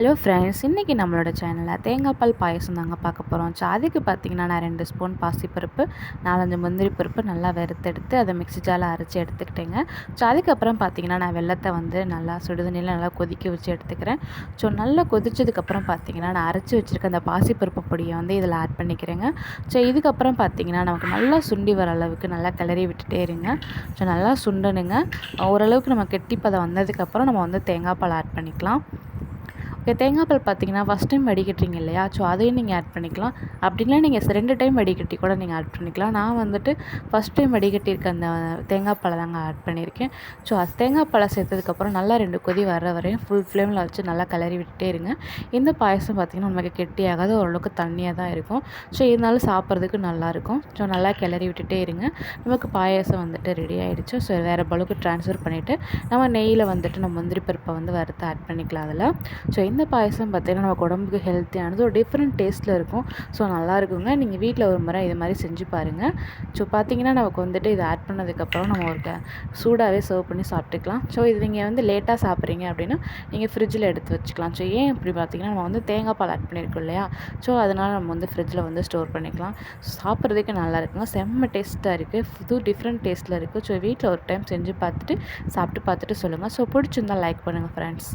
Hello friends இன்றைக்கி நம்மளோட சேனலில் தேங்காய் பால் பாயசம் தாங்க பார்க்க போகிறோம் ஸோ அதுக்கு பார்த்திங்கன்னா நான் ரெண்டு ஸ்பூன் பாசிப்பருப்பு நாலஞ்சு முந்திரி பருப்பு நல்லா வறுத்தெடுத்து அதை மிக்ஸி ஜாலில் அரைச்சி எடுத்துக்கிட்டேங்க. ஸோ அதுக்கப்புறம் பார்த்திங்கன்னா நான் வெள்ளத்தை வந்து நல்லா சுடுதண்ணியில் நல்லா கொதிக்க வச்சு எடுத்துக்கிறேன். ஸோ நல்லா கொதிச்சதுக்கப்புறம் பார்த்திங்கன்னா நான் அரைச்சி வச்சுருக்க அந்த பாசிப்பருப்பு பொடியை வந்து இதில் ஆட் பண்ணிக்கிறேங்க. ஸோ இதுக்கப்புறம் பார்த்திங்கன்னா நமக்கு நல்லா சுண்டி வர அளவுக்கு நல்லா கிளறி விட்டுட்டே இருங்க. ஸோ நல்லா சுண்டனுங்க ஓரளவுக்கு நம்ம கெட்டிப்பதை வந்ததுக்கப்புறம் நம்ம வந்து தேங்காய் பால் ஆட் பண்ணிக்கலாம். தேங்காய் பால் பார்த்தீங்கன்னா ஃபஸ்ட் டைம் வடிகட்டுறீங்க இல்லையா? ஸோ அதையும் நீங்கள் ஆட் பண்ணிக்கலாம். அப்படின்னா நீங்கள் ரெண்டு டைம் வடிகட்டி கூட நீங்கள் ஆட் பண்ணிக்கலாம். நான் வந்துட்டு ஃபஸ்ட் டைம் வடிகட்டியிருக்க அந்த தேங்காய் பாலை தாங்க ஆட் பண்ணியிருக்கேன். ஸோ அது தேங்காய் பாலை சேர்த்ததுக்கப்புறம் நல்லா ரெண்டு கொதி வர வரையும் ஃபுல் ஃப்ளேமில் வச்சு நல்லா கிளறி விட்டுட்டே இருங்க. இந்த பாயசம் பார்த்திங்கன்னா நமக்கு கெட்டியாகாது ஓரளவுக்கு தண்ணியாக தான் இருக்கும். ஸோ இருந்தாலும் சாப்பிட்றதுக்கு நல்லாயிருக்கும் ஸோ நல்லா கிளறி விட்டுட்டே இருங்க. நமக்கு பாயசம் வந்துட்டு ரெடி ஆகிடுச்சு ஸோ வேறு பழுக்கு ட்ரான்ஸ்ஃபர் பண்ணிவிட்டு நம்ம நெய்யில் வந்துட்டு நம்ம முந்திரி பருப்பை வந்து வறுத்து ஆட் பண்ணிக்கலாம் அதில். ஸோ இந்த பாயசம் பார்த்திங்கன்னா நமக்கு உடம்புக்கு ஹெல்த்தியானது ஒரு டிஃப்ரெண்ட் டேஸ்ட்டில் இருக்கும். ஸோ நல்லா இருக்குங்க. நீங்கள் வீட்டில் ஒரு முறை இது மாதிரி செஞ்சு பாருங்கள் ஸோ பார்த்தீங்கன்னா நமக்கு வந்துட்டு இதை ஆட் பண்ணதுக்கப்புறம் நம்ம ஒரு சூடாகவே சர்வ் பண்ணி சாப்பிட்டுக்கலாம். ஸோ இது நீங்கள் வந்து லேட்டாக சாப்பிட்றீங்க அப்படின்னா நீங்கள் ஃப்ரிட்ஜில் எடுத்து வச்சுக்கலாம். ஸோ ஏன் இப்படி பார்த்திங்கன்னா நம்ம வந்து தேங்காய் பால் ஆட் பண்ணியிருக்கோம் இல்லையா? ஸோ அதனால் நம்ம வந்து ஃப்ரிட்ஜில் வந்து ஸ்டோர் பண்ணிக்கலாம். சாப்பிட்றதுக்கு நல்லா இருக்குங்க. செம்ம டேஸ்ட்டாக இருக்குது புது டிஃப்ரெண்ட் டேஸ்ட்டில் இருக்குது ஸோ வீட்டில் ஒரு டைம் செஞ்சு பார்த்துட்டு சாப்பிட்டு பார்த்துட்டு சொல்லுங்கள் ஸோ பிடிச்சிருந்தால் லைக் பண்ணுங்கள் ஃப்ரெண்ட்ஸ்